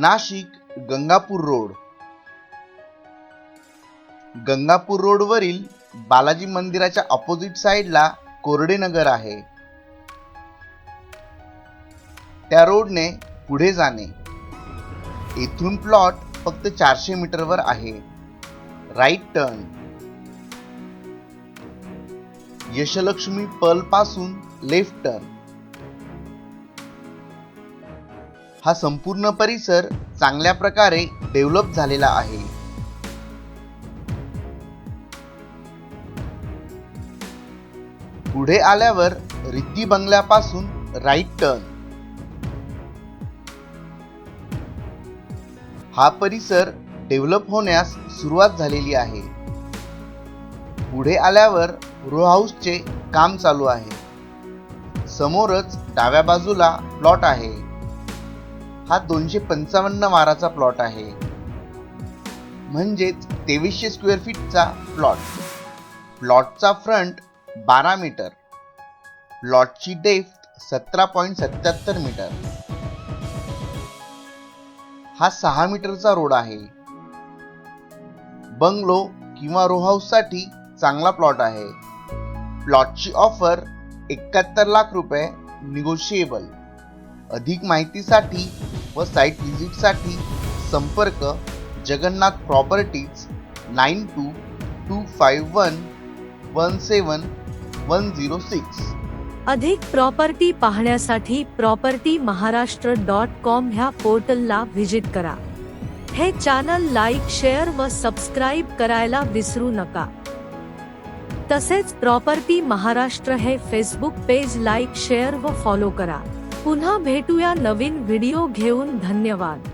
Nashik Gangapur road. Gangapur रोडवरील बालाजी मंदिराच्या opposite साईडला कोरडे नगर आहे. त्या रोडने पुढे जाणे. येथून प्लॉट फक्त चारशे मीटरवर आहे. राईट टर्न यशलक्ष्मी पलपासून लेफ्ट टर्न हा संपूर्ण परिसर चांगल्या प्रकारे डेव्हलप झालेला आहे. पुढे आल्यावर रिद्धी बंगल्यापासून राईट टर्न. हा परिसर डेव्हलप होण्यास सुरुवात झालेली आहे. पुढे आल्यावर रो हाऊसचे काम चालू आहे. समोरच डाव्या बाजूला प्लॉट आहे. हा दोनशे पंचावन्न वाराचा प्लॉट आहे. म्हणजेच तेवीसशे स्क्वेअर फीटचा प्लॉट. प्लॉटचा फ्रंट बारा मीटर. प्लॉटची डेप्थ सतरा पॉईंट सत्याहत्तर मीटर. हा सहा मीटरचा रोड आहे. बंगलो किंवा रो चांगला प्लॉट आहे. प्लॉटची ऑफर एकाहत्तर लाख रुपये निगोशिएबल अधिक माहितीसाठी व साईट व्हिजिटसाठी संपर्क Jagannath properties nine two two five one one seven one zero six अधिक प्रॉपर्टी पाहण्यासाठी प्रॉपर्टी महाराष्ट्र डॉट कॉम ह्या पोर्टलला व्हिजिट करा. हे चॅनल लाईक शेअर व सबस्क्राईब करायला विसरू नका. तसेच प्रॉपर्टी महाराष्ट्र हे फेसबुक पेज लाईक शेअर व फॉलो करा. पुन्हा भेटूया नवीन व्हिडिओ घेऊन. धन्यवाद.